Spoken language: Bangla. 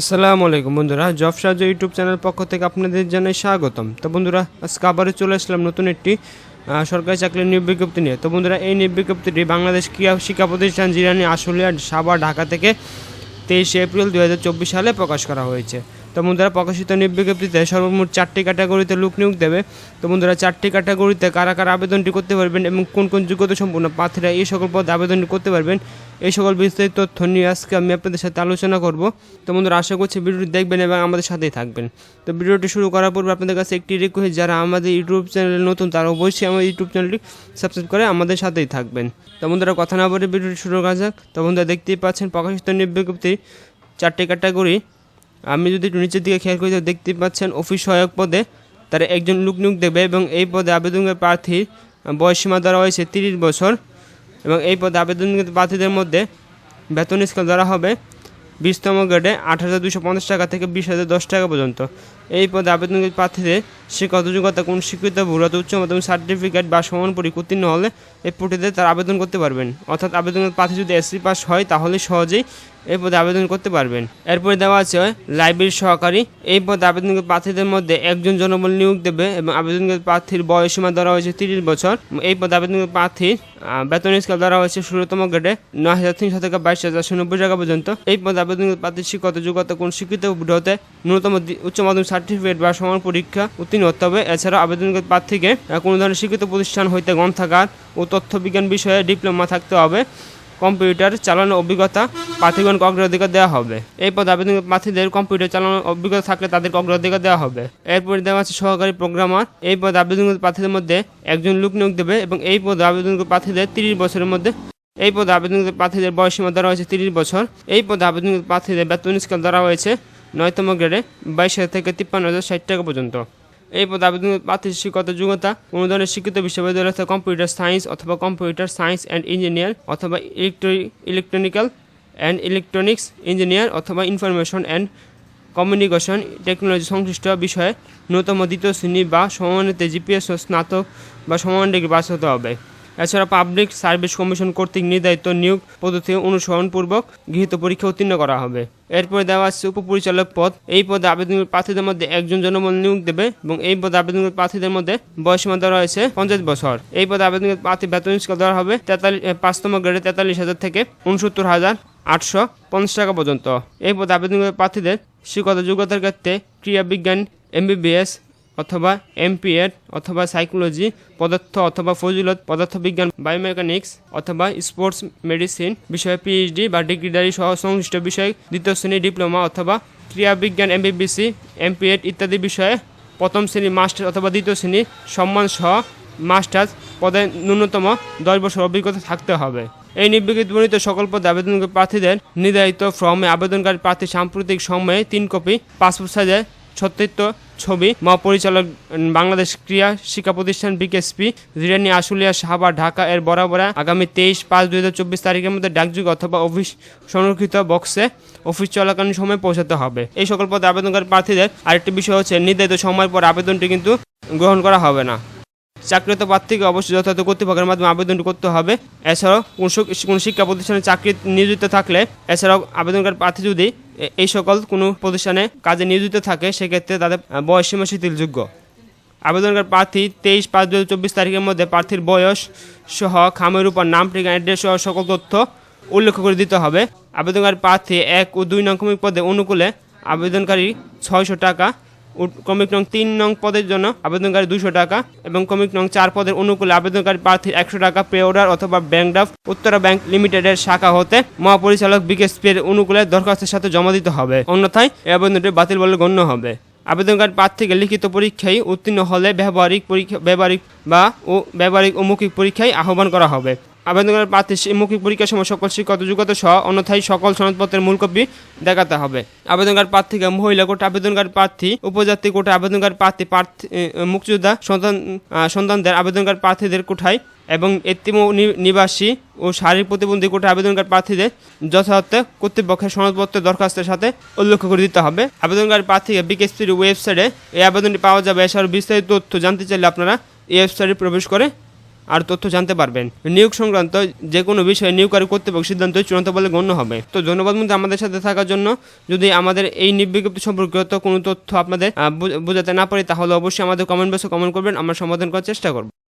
আসসালামু আলাইকুম বন্ধুরা জব সাহায্য ইউটিউব চ্যানেল পক্ষ থেকে আপনাদের জানাই স্বাগতম। তো বন্ধুরা, আজকে আবারও চলে আসলাম নতুন একটি সরকারি চাকরির নিয়োগ বিজ্ঞপ্তি নিয়ে। তো বন্ধুরা, এই নিয়োগ বিজ্ঞপ্তিটি বাংলাদেশ ক্রিয়া শিক্ষা প্রতিষ্ঠান জিরানি আশুলিয়া সাবা ঢাকা থেকে তেইশে এপ্রিল দুই হাজার চব্বিশ সালে প্রকাশ করা হয়েছে। তো বন্ধুরা, প্রকাশিত নিয়োগ বিজ্ঞপ্তিতে সর্বমোট চারটি ক্যাটাগরিতে লোক নিয়োগ দেবে। তো বন্ধুরা, চারটি ক্যাটাগরিতে কারা কারা আবেদনটি করতে পারবেন এবং কোন কোন যোগ্যতা সম্পূর্ণ প্রার্থীরা এই সকল পদে আবেদনটি করতে পারবেন এই সকল বিস্তারিত তথ্য নিয়ে আজকে আমি আপনাদের সাথে আলোচনা করব। তো বন্ধুরা, আশা করছি ভিডিওটি দেখবেন এবং আমাদের সাথেই থাকবেন। তো ভিডিওটি শুরু করার পূর্বে আপনাদের কাছে একটি রিকোয়েস্ট যারা আমাদের ইউটিউব চ্যানেলে নতুন, তারা অবশ্যই আমাদের ইউটিউব চ্যানেলটি সাবস্ক্রাইব করে আমাদের সাথেই থাকবেন। তো বন্ধুরা, কথা না বলে ভিডিওটি শুরু করা যাক। তো বন্ধুরা, দেখতেই পাচ্ছেন প্রকাশিত বিজ্ঞপ্তি চারটি ক্যাটাগরি আমি যদি একটু নিচের দিকে খেয়াল করি, তো দেখতেই পাচ্ছেন অফিস সহায়ক পদে তারা একজন লোক নিয়োগ দেবে এবং এই পদে আবেদনের প্রার্থীর বয়সীমা দ্বারা হয়েছে তিরিশ বছর। এবং এই পদে আবেদন প্রার্থীদের মধ্যে বেতন স্কেল ধরা হবে বিশতম গ্রেডে আট হাজার দুশো পঞ্চাশ টাকা থেকে বিশ হাজার দশ টাকা পর্যন্ত। এই পদে আবেদন প্রার্থীদের শিক্ষাগত যোগ্যতা কোন স্বীকৃত ভূগত উচ্চ মাধ্যমিক সার্টিফিকেট বা সমান পরীক্ষা উত্তীর্ণ হলে এই পোর্টিতে তারা আবেদন করতে পারবেন। অর্থাৎ আবেদন প্রার্থী যদি এসসি পাস হয়, তাহলে সহজেই এই পদে আবেদন করতে পারবেন। এরপরে দেওয়া আছে লাইব্রেরি সহকারী। এই পদে আবেদন প্রার্থীদের মধ্যে একজন জনবল নিয়োগ দেবে এবং আবেদন প্রার্থীর বয়সীমা ধরা হয়েছে তিরিশ বছর। এই পদে আবেদন প্রার্থীর বেতন স্কেল ধরা হয়েছে ষোলোতম গ্রেডে নয় হাজার তিনশো থেকে বাইশ হাজার নব্বই টাকা পর্যন্ত। এই পদে আবেদন প্রার্থীর শিক্ষত যোগ্যতা কোন শিক্ষিত হতে ন্যূনতম উচ্চ মাধ্যমিক সার্টিফিকেট বা সমান পরীক্ষা উত্তীর্ণ হতে হবে। এছাড়াও আবেদন প্রার্থীকে কোনো ধরনের শিক্ষিত প্রতিষ্ঠান হইতে গ্রন্থাগার ও তথ্য বিজ্ঞান বিষয়ে ডিপ্লোমা থাকতে হবে। কম্পিউটার চালানোর অভিজ্ঞতা প্রার্থীগণকে অগ্রাধিকার দেওয়া হবে। এই পদে আবেদন প্রার্থীদের কম্পিউটার চালানোর অভিজ্ঞতা থাকলে তাদেরকে অগ্রাধিকার দেওয়া হবে। এরপরে দেওয়া আছে সহকারী প্রোগ্রামার। এই পদে আবেদন প্রার্থীদের মধ্যে একজন লোক নিয়োগ দেবে এবং এই পদে আবেদন প্রার্থীদের তিরিশ বছরের মধ্যে এই পদে আবেদন প্রার্থীদের বয়সীমা ধরা হয়েছে তিরিশ বছর। এই পদে আবেদন প্রার্থীদের বেতন স্কেল ধরা হয়েছে নয়তম গ্রেডে বাইশ হাজার থেকে তিপ্পান্ন হাজার ষাট টাকা পর্যন্ত। এই পদে আবেদন প্রার্থীর শিক্ষত যোগ্যতা কোনো ধরনের শিক্ষিত বিশ্ববিদ্যালয় অর্থাৎ কম্পিউটার সায়েন্স অথবা কম্পিউটার সায়েন্স অ্যান্ড ইঞ্জিনিয়ার অথবা ইলেকট্রি, ইলেকট্রনিক্যাল অ্যান্ড ইলেকট্রনিক্স ইঞ্জিনিয়ার অথবা ইনফরমেশন অ্যান্ড কমিউনিকেশন টেকনোলজি সংশ্লিষ্ট বিষয়ে ন্যূনতম দ্বিতীয় শ্রেণি বা সমমানিত জিপিএস স্নাতক বা সমান ডিগ্রি পাস হতে হবে। এছাড়া পাবলিক সার্ভিস কমিশন কর্তৃক নির্ধারিত নিয়োগ পদ্ধতি অনুসরণপূর্বক গৃহীত পরীক্ষা উত্তীর্ণ করা হবে। এরপরে দেওয়া আছে উপপরিচালক পদ। এই পদে আবেদন প্রার্থীদের মধ্যে একজন জনবল নিয়োগ দেবে এবং এই পদে আবেদন প্রার্থীদের মধ্যে বয়সীমা দেওয়া রয়েছে পঞ্চাশ বছর। এই পদে আবেদন প্রার্থী বেতন স্কেল দেওয়া হবে তেতাল্লিশ পাঁচতম গ্রেডে তেতাল্লিশ হাজার থেকে উনসত্তর হাজার আটশো পঞ্চাশ টাকা পর্যন্ত। এই পদে আবেদন প্রার্থীদের শিক্ষত যোগ্যতার ক্ষেত্রে ক্রীড়া বিজ্ঞান, এমবিবিএস অথবা এমপিএড অথবা সাইকোলজি পদার্থ অথবা ফজিলত, পদার্থবিজ্ঞান বায়োমেকানিক্স অথবা স্পোর্টস মেডিসিন বিষয়ে পিএইচডি বা ডিগ্রিধারী সহ সংশ্লিষ্ট বিষয়ে দ্বিতীয় শ্রেণি ডিপ্লোমা অথবা ক্রীড়াবিজ্ঞান এমবিবিসি এমপিএড ইত্যাদি বিষয়ে প্রথম শ্রেণি মাস্টার অথবা দ্বিতীয় শ্রেণি সম্মান সহ মাস্টার্স পদে ন্যূনতম দশ বছর অভিজ্ঞতা থাকতে হবে। এই নির্বিঘ্নিত বর্ণিত সকল পদে আবেদনকারী প্রার্থীদের নির্ধারিত ফর্মে আবেদনকারী প্রার্থী সাম্প্রতিক সময়ে তিন কপি পাসপোর্ট সাইজের সত্যিত্ব ছবি মহাপরিচালক বাংলাদেশ ক্রিয়া শিক্ষা প্রতিষ্ঠান বিকেএসপি জিরানি আশুলিয়া সাহাবা ঢাকা এর বরাবর আগামী তেইশ পাঁচ দুই হাজার চব্বিশ তারিখের মধ্যে ডাকযোগ অথবা অফিস সংরক্ষিত বক্সে অফিস চলাকালীন সময় পৌঁছাতে হবে। এই সকল পদে আবেদনকারী প্রার্থীদের আরেকটি বিষয় হচ্ছে, নির্ধারিত সময়ের পর আবেদনটি কিন্তু গ্রহণ করা হবে না। চাকরিরত প্রার্থীকে অবশ্যই যথাযথ কর্তৃপক্ষের মাধ্যমে আবেদন করতে হবে। এছাড়াও কোন শিক্ষা প্রতিষ্ঠানে চাকরি নিয়োজিত থাকলে এছাড়াও আবেদনকারী প্রার্থী যদি এই সকল কোনো প্রতিষ্ঠানে কাজে নিয়োজিত থাকে, সেক্ষেত্রে তাদের বয়সসীমা শিথিলযোগ্য। আবেদনকারী প্রার্থী তেইশ পাঁচ দু চব্বিশ তারিখের মধ্যে প্রার্থীর বয়স সহ খামের উপর নাম, ঠিকানা অ্যাড্রেস সহ সকল তথ্য উল্লেখ করে দিতে হবে। আবেদনকারী প্রার্থী এক ও দুই নকমিক পদে অনুকূলে আবেদনকারী ছয়শো টাকা ক্রমিক নং তিন নং পদের জন্য আবেদনকারী দুশো টাকা এবং কমিক নং চার পদের অনুকূলে আবেদনকারী প্রার্থীর একশো টাকা পে অর্ডার অথবা ব্যাংক ড্রাফট উত্তরা ব্যাংক লিমিটেডের শাখা হতে মহাপরিচালক বিকেএসপি এর অনুকূলে দরখাস্তের সাথে জমা দিতে হবে। অন্যথায় এই আবেদনটি বাতিল বলে গণ্য হবে। আবেদনকারী প্রার্থীকে লিখিত পরীক্ষায় উত্তীর্ণ হলে ব্যবহারিক পরীক্ষা ব্যবহারিক বা ও ব্যবহারিক ও মৌখিক পরীক্ষায় আহ্বান করা হবে। আবেদনকারী প্রার্থী মৌখিক পরীক্ষার সময় সকল শিক্ষত যোগ্যতা সহ অন্যথায় সকল সনদপত্রের মূল কপি দেখাতে হবে। আবেদনকারী প্রার্থীকে মহিলা কোটা আবেদনকারী প্রার্থী, উপজাতি কোটা আবেদনকারী প্রার্থী প্রার্থী মুক্তিযোদ্ধা, সন্তান সন্তানদের আবেদনকারী প্রার্থীদের কোঠায় এবং নি- নিবাসী ও শারীরিক প্রতিবন্ধী কোটা আবেদনকারী প্রার্থীদের যথাযথ কর্তৃপক্ষের সনদপত্রের দরখাস্তের সাথে উল্লেখ করে দিতে হবে। আবেদনকারী প্রার্থীকে বিকেএসপির ওয়েবসাইটে এই আবেদনটি পাওয়া যাবে। এছাড়াও বিস্তারিত তথ্য জানতে চাইলে আপনারা এই ওয়েবসাইটে প্রবেশ করে আর তথ্য জানতে পারবেন। নিয়োগ সংক্রান্ত যে কোনো বিষয়ে নিয়োগকারী কর্তৃপক্ষ সিদ্ধান্ত চূড়ান্ত বলে গণ্য হবে। তো ধন্যবাদ বন্ধু আমাদের সাথে থাকার জন্য। যদি আমাদের এই বিজ্ঞপ্তি সম্পর্কিত কোনো তথ্য আপনাদের বোঝাতে না পারি, তাহলে অবশ্যই আমাদের কমেন্ট বক্সে কমেন্ট করবেন। আমরা সমাধান করার চেষ্টা করব।